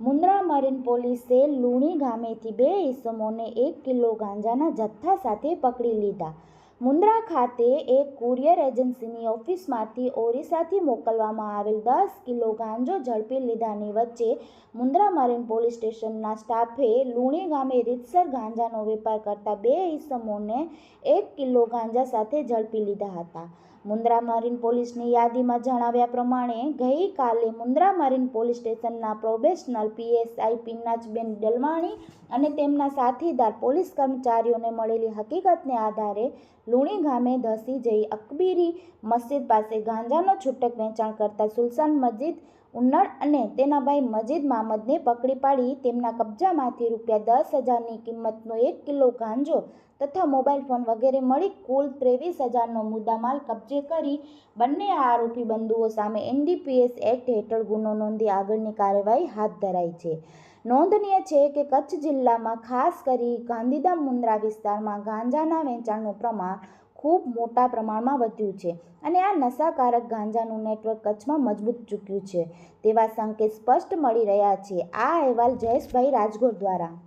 Mundra marine પોલીસે લુણી ગામેથી બે ઇસમોને એક કિલો ગાંજાના જથ્થા સાથે પકડી લીધા. મુન્દ્રા ખાતે એક કુરિયર એજન્સીની ઓફિસમાંથી ઓરિસ્સાથી મોકલવામાં આવેલ દસ કિલો ગાંજો ઝડપી લીધાની વચ્ચે મુન્દ્રા મરીન પોલીસ સ્ટેશનના સ્ટાફે લુણી ગામે રીતસર ગાંજાનો વેપાર કરતા બે ઇસમોને એક કિલો ગાંજા સાથે ઝડપી લીધા હતા. મુન્દ્રા મરીન પોલીસની યાદીમાં જણાવ્યા પ્રમાણે, ગઈકાલે મુન્દ્રા મરીન પોલીસ સ્ટેશનના પ્રોબેશનલ પીએસઆઈ પિનાચબેન ડલવાણી અને તેમના સાથીદાર પોલીસ કર્મચારીઓને મળેલી હકીકતને આધારે લુણી ગામે ધસી જઈ અકબીરી મસ્જિદ પાસે ગાંજાનો છૂટક વેચાણ કરતા સુલતાન મસ્જિદ ઉન્નળ અને તેના ભાઈ મજીદ મામદને પકડી પાડી તેમના કબજામાંથી રૂપિયા દસ હજારની કિંમતનો એક કિલો ગાંજો તથા મોબાઈલ ફોન વગેરે મળી કુલ ત્રેવીસ હજારનો મુદ્દામાલ કબજે કરી બંને આરોપી બંધુઓ સામે એનડીપીએસ એક્ટ હેઠળ ગુનો નોંધી આગળની કાર્યવાહી હાથ ધરાઈ છે. નોંધનીય છે કે કચ્છ જિલ્લામાં ખાસ કરી ગાંધીધામ મુન્દ્રા વિસ્તારમાં ગાંજાના વેચાણનું પ્રમાણ ખૂબ મોટા પ્રમાણમાં વધ્યું છે અને આ નશાકારક ગાંજાનું નેટવર્ક કચ્છમાં મજબૂત ચૂક્યું છે તેવા સંકેત સ્પષ્ટ મળી રહ્યા છે આ અહેવાલ જયેશભાઈ રાજગોર દ્વારા.